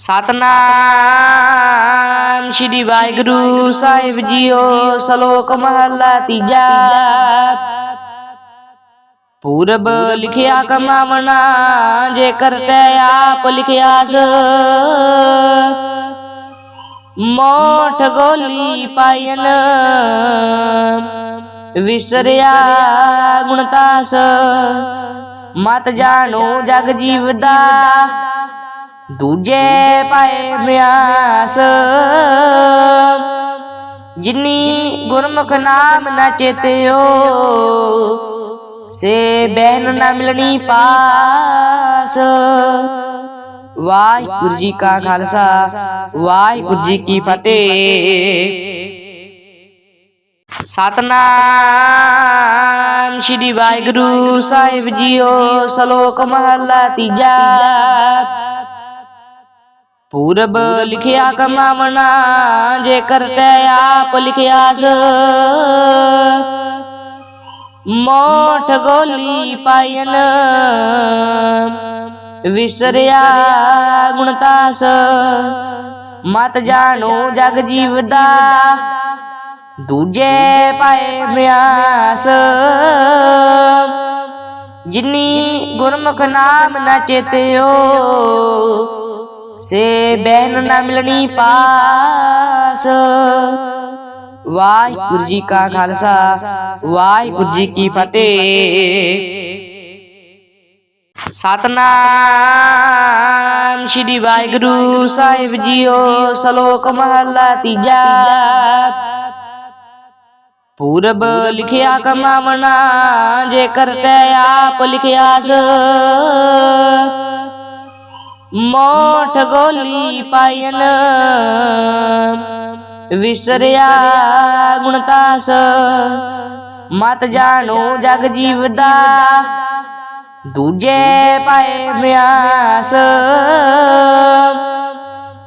ਸਤਨਾਮ ਸ੍ਰੀ ਵਾਹਿਗੁਰੂ ਸਾਹਿਬ ਜੀਓ ਸ਼ਲੋਕ ਮਹਲਾ ਤੀਜਾ। ਪੂਰਬ ਲਿਖਿਆ ਕਮਾਵਣਾ ਜੇ ਕਰਤੈ ਆਪ ਲਿਖਿਆਸ। ਮੋਠ ਗੋਲੀ ਪਾਇਨ, ਵਿਸਰਿਆ ਗੁਣਤਾਸ ਮਤ ਜਾਣੋ ਜਗ ਜੀਵਦਾ ਦੂਜੇ ਪਾਏ ਬਿਆਸ। ਜਿਨੀ ਗੁਰਮੁਖ ਨਾਮ ਨਾ ਚੇਤਿਓ, ਸੇ ਬਹਿਨ ਨਾ ਮਿਲਣੀ ਪਾਸ। ਵਾਹਿਗੁਰੂ ਜੀ ਕਾ ਖਾਲਸਾ, ਵਾਹਿਗੁਰੂ ਜੀ ਕੀ ਫਤਿਹ। ਸਤਨਾਮ ਸ੍ਰੀ ਵਾਹਿਗੁਰੂ ਸਾਹਿਬ ਜੀਓ, ਸ਼ਲੋਕ ਮਹਲਾ ਤੀਜਾ। ਪੂਰਬ ਲਿਖਿਆ ਕਮਾਵਣਾ ਜੇ ਕਰਤੈ ਆਪ ਲਿਖਿਆਸ। ਮੋਠ ਗੋਲੀ ਪਾਇਨ, ਵਿਸਰਿਆ ਗੁਣਤਾਸ। ਮਤ ਜਾਣੋ ਜਗ ਜੀਵ ਦਾ, ਦੂਜੇ ਪਾਏ ਮਿਆਸ ਜਿਨੀ ਗੁਰਮੁਖ ਨਾਮ ਨਾ ਚੇਤਿਓ ਸੇ ਬਹਿਨ ਨਾ ਮਿਲਣੀ ਪਾਸ। ਵਾਹਿਗੁਰੂ ਜੀ ਕਾ ਖਾਲਸਾ, ਵਾਹਿਗੁਰੂ ਜੀ ਕੀ ਫਤਿਹ। ਸਤਨਾਮ ਸ੍ਰੀ ਵਾਹਿਗੁਰੂ ਸਾਹਿਬ ਜੀਓ, ਸ਼ਲੋਕ ਮਹਲਾ ਤੀਜਾ। ਪੂਰਬ ਲਿਖਿਆ ਕਮਾਵਣਾ ਜੇ ਕਰਤੈ ਆਪ ਲਿਖਿਆ ਲਿਖਿਆਸ। ਮੋਠ ਗੋਲੀ ਪਾਇਨ। ਵਿਸਰਿਆ ਗੁਣਤਾਸ ਮਤ ਜਾਣੋ ਜਗ ਜੀਵ ਦਾ ਦੂਜੇ ਪਾਏ ਮਿਆਸ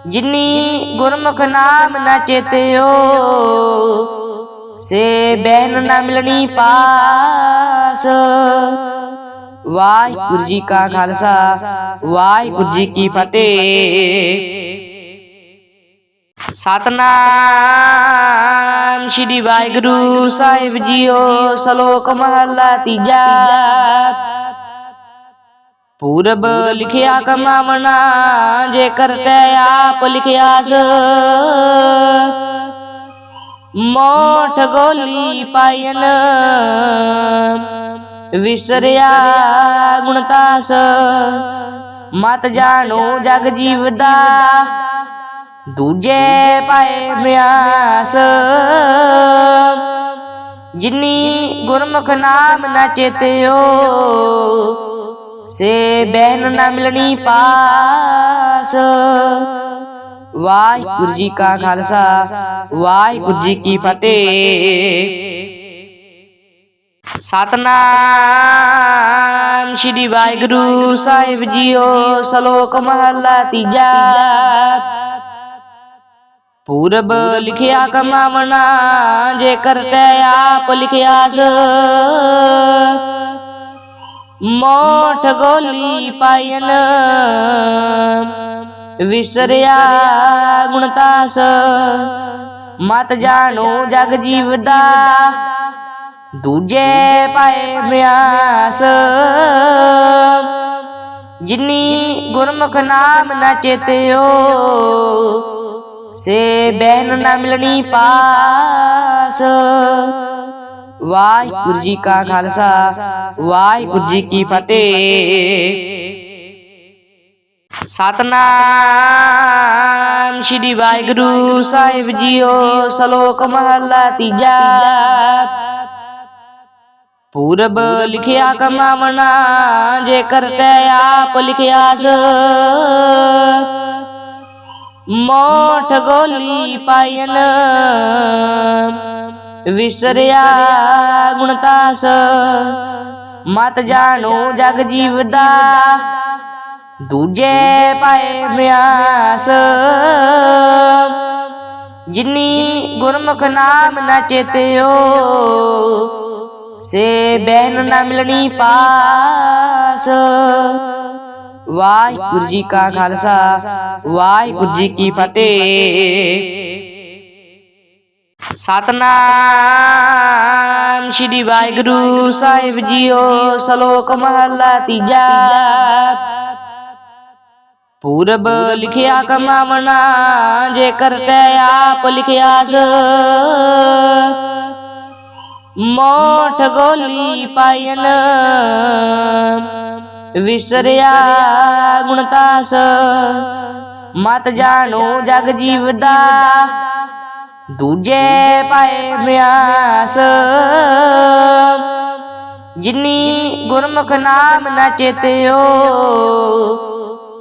ਜਿਨੀ ਗੁਰਮੁਖ ਨਾਮ ਨਾ ਚੇਤਿਓ, ਸੇ ਬਹਿਨ ਨਾ ਮਿਲਣੀ ਪਾਸ। ਵਾਹਿਗੁਰੂ ਜੀ ਕਾ ਖਾਲਸਾ ਵਾਹਿਗੁਰੂ ਜੀ ਕੀ ਫਤਿਹ ਸਤਨਾਮ ਸ੍ਰੀ ਵਾਹਿਗੁਰੂ ਸਾਹਿਬ ਜੀਓ ਸ਼ਲੋਕ ਮਹਲਾ ਤੀਜਾ ਪੂਰਬ ਲਿਖਿਆ ਕਮਾਵਣਾ ਜੇ ਕਰਤੈ ਆਪ ਲਿਖਿਆਸ ਮੋਠ ਗੋਲੀ ਪਾਇਨ ਵਿਸਰਿਆ, ਗੁਣਤਾਸ। ਮਤ ਜਾਣੋ ਜਗ ਜੀਵ ਦਾ ਦੂਜੇ ਪਾਏ ਮਿਆਸ ਜਿਨੀ ਗੁਰਮੁਖ ਨਾਮ ਨਾ ਚੇਤਿਓ, ਸੇ ਬਹਿਨ ਨਾ ਮਿਲਣੀ ਪਾਸ। ਵਾਹਿਗੁਰੂ ਜੀ ਕਾ ਖਾਲਸਾ, ਵਾਹਿਗੁਰੂ ਜੀ ਕੀ ਫਤਿਹ। ਸਤਨਾਮ ਸ੍ਰੀ ਵਾਹਿਗੁਰੂ ਸਾਹਿਬ ਜੀਓ ਸ਼ਲੋਕ ਮਹਲਾ ਤੀਜਾ। ਪੂਰਬ ਲਿਖਿਆ ਕਮਾਵਣਾ ਜੇ ਕਰਤੈ ਆਪ ਲਿਖਿਆਸ। ਮੋਠ ਗੋਲੀ ਪਾਇਨ, ਵਿਸਰਿਆ ਗੁਣਤਾਸ ਮਤ ਜਾਣੋ ਜਗ ਜੀਵਦਾ ਦੂਜੇ ਪਾਏ ਬਿਆਸ। ਜਿਨੀ ਗੁਰਮੁਖ ਨਾਮ ਨਾ ਚੇਤਿਓ, ਸੇ ਬਹਿਨ ਨਾ ਮਿਲਣੀ ਪਾਸ। ਵਾਹਿਗੁਰੂ ਜੀ ਕਾ ਖਾਲਸਾ, ਵਾਹਿਗੁਰੂ ਜੀ ਕੀ ਫਤਿਹ। ਸਤਨਾਮ ਸ੍ਰੀ ਵਾਹਿਗੁਰੂ ਸਾਹਿਬ ਜੀਓ, ਸ਼ਲੋਕ ਮਹਲਾ ਤੀਜਾ। ਪੂਰਬ ਲਿਖਿਆ ਕਮਾਵਣਾ ਜੇ ਕਰਤੈ ਆਪ ਲਿਖਿਆਸ। ਮੋਠ ਗੋਲੀ ਪਾਇਨ, ਵਿਸਰਿਆ ਗੁਣਤਾਸ। ਮਤ ਜਾਣੋ ਜਗ ਜੀਵ ਦਾ, ਦੂਜੇ ਪਾਏ ਮਿਆਸ ਜਿਨੀ ਗੁਰਮੁਖ ਨਾਮ ਨਾ ਚੇਤਿਓ ਸੇ ਬਹਿਨ ਨਾ ਮਿਲਣੀ ਪਾਸ। ਵਾਹਿਗੁਰੂ ਜੀ ਕਾ ਖਾਲਸਾ, ਵਾਹਿਗੁਰੂ ਜੀ ਕੀ ਫਤਿਹ। ਸਤਨਾਮ ਸ੍ਰੀ ਵਾਹਿਗੁਰੂ ਸਾਹਿਬ ਜੀਓ, ਸ਼ਲੋਕ ਮਹਲਾ ਤੀਜਾ। ਪੂਰਬ ਲਿਖਿਆ ਕਮਾਵਣਾ ਜੇ ਕਰਤੇ ਆਪ ਲਿਖਿਆ ਲਿਖਿਆਸ। ਮੋਠ ਗੋਲੀ ਪਾਇਨ। ਵਿਸਰਿਆ ਗੁਣਤਾਸ ਮਤ ਜਾਣੋ ਜਗ ਜੀਵ ਦਾ ਦੂਜੇ ਪਾਏ ਮਿਆਸ ਜਿਨੀ ਗੁਰਮੁਖ ਨਾਮ ਨਾ ਚੇਤਿਓ,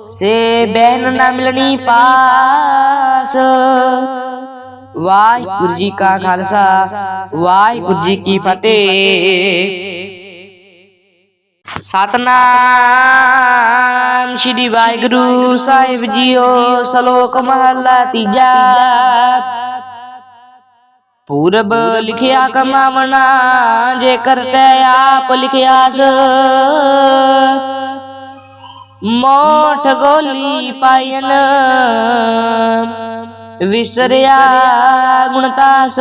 ਸੇ ਬਹਿਨ ਨਾ ਮਿਲਣੀ ਪਾਸ। ਵਾਹਿਗੁਰੂ ਜੀ ਕਾ ਖਾਲਸਾ ਵਾਹਿਗੁਰੂ ਜੀ ਕੀ ਫਤਿਹ ਸਤਨਾਮ ਸ੍ਰੀ ਵਾਹਿਗੁਰੂ ਸਾਹਿਬ ਜੀਓ ਸ਼ਲੋਕ ਮਹਲਾ ਤੀਜਾ ਪੂਰਬ ਲਿਖਿਆ ਕਮਾਵਣਾ ਜੇ ਕਰਤੇ ਆਪ ਲਿਖਿਆਸ ਮੋਠ ਗੋਲੀ ਪਾਇਨ ਵਿਸਰਿਆ ਗੁਣਤਾਸ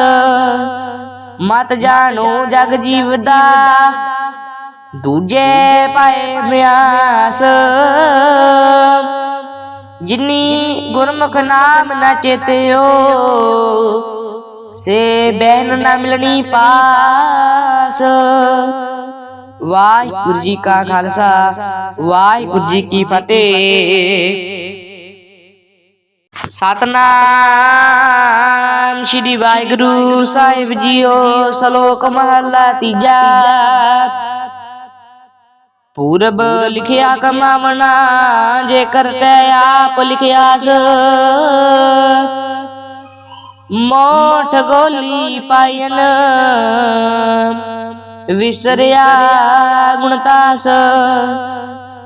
ਮਤ ਜਾਣੋ ਜਗ ਜੀਵ ਦਾ ਦੂਜੇ ਪਾਏ ਮਿਆਸ ਜਿਨੀ ਗੁਰਮੁਖ ਨਾਮ ਨਾ ਚੇਤਿਓ, ਸੇ ਬਹਿਨ ਨਾ ਮਿਲਣੀ ਪਾਸ। ਵਾਹਿਗੁਰੂ ਜੀ ਕਾ ਖਾਲਸਾ, ਵਾਹਿਗੁਰੂ ਜੀ ਕੀ ਫਤਿਹ। ਸਤਨਾਮ ਸ੍ਰੀ ਵਾਹਿਗੁਰੂ ਸਾਹਿਬ ਜੀਓ ਸ਼ਲੋਕ ਮਹਲਾ ਤੀਜਾ। ਪੂਰਬ ਲਿਖਿਆ ਕਮਾਵਣਾ ਜੇ ਕਰਤੇ ਆਪ ਲਿਖਿਆਸ। ਮੋਠ ਗੋਲੀ ਪਾਇਨ, ਵਿਸਰਿਆ ਗੁਣਤਾਸ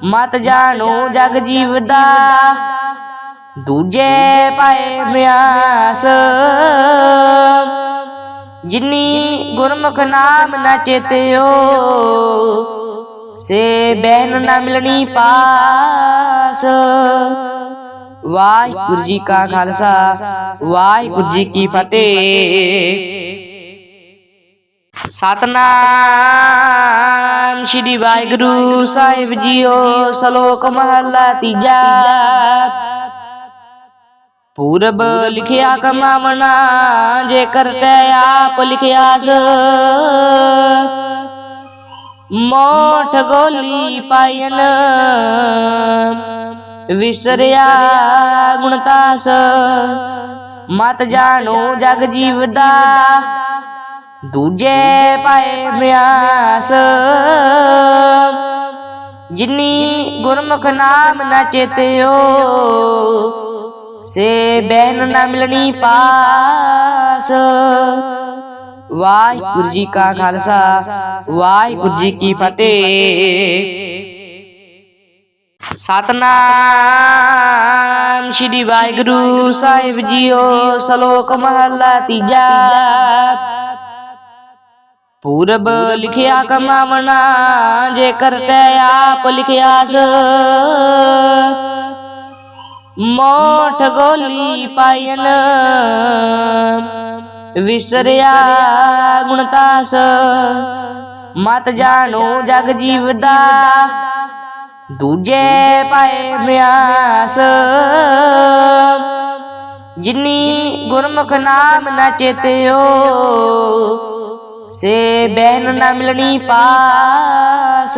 ਮਤ ਜਾਣੋ ਜਗ ਜੀਵਦਾ ਦੂਜੇ ਪਾਏ ਬਿਆਸ। ਜਿਨੀ ਗੁਰਮੁਖ ਨਾਮ ਨਾ ਚੇਤਿਓ, ਸੇ ਬਹਿਨ ਨਾ ਮਿਲਣੀ ਪਾਸ। ਵਾਹਿਗੁਰੂ ਜੀ ਕਾ ਖਾਲਸਾ, ਵਾਹਿਗੁਰੂ ਜੀ ਕੀ ਫਤਿਹ। ਸਤਨਾਮ ਸ੍ਰੀ ਵਾਹਿਗੁਰੂ ਸਾਹਿਬ ਜੀਓ, ਸ਼ਲੋਕ ਮਹਲਾ ਤੀਜਾ। ਪੂਰਬ ਲਿਖਿਆ ਕਮਾਵਣਾ ਜੇ ਕਰਤੇ ਆਪ ਲਿਖਿਆਸ ਮੋਠ ਗੋਲੀ ਪਾਇਨ ਵਿਸਰਿਆ ਗੁਣਤਾਸ ਮਤ ਜਾਣੋ ਜਗ ਜੀਵ ਦਾ ਦੂਜੇ ਪਾਏ ਮਿਆਸ ਜਿਨੀ ਗੁਰਮੁਖ ਨਾਮ ਨਾ ਚੇਤਿਓ ਸੇ ਬਹਿਨ ਨਾ ਮਿਲਣੀ ਪਾਸ। ਵਾਹਿਗੁਰੂ ਜੀ ਕਾ ਖਾਲਸਾ, ਵਾਹਿਗੁਰੂ ਜੀ ਕੀ ਫਤਿਹ। ਸਤਨਾਮ ਸ੍ਰੀ ਵਾਹਿਗੁਰੂ ਸਾਹਿਬ ਜੀਓ, ਸ਼ਲੋਕ ਮਹਲਾ ਤੀਜਾ। ਪੂਰਬ ਲਿਖਿਆ ਕਮਾਵਣਾ ਜੇ ਕਰਤੇ ਆਪ ਲਿਖਿਆਸ। ਮੋਠ ਗੋਲੀ ਪਾਇਨ। ਵਿਸਰਿਆ ਗੁਣਤਾਸ। ਮਤ ਜਾਣੋ ਜਗ ਜੀਵ ਦਾ ਦੂਜੇ ਪਾਏ ਮਿਆਸ ਜਿਨੀ ਗੁਰਮੁਖ ਨਾਮ ਨਾ ਚੇਤਿਓ ਸੇ ਬਹਿਨ ਨਾ ਮਿਲਣੀ ਪਾਸ।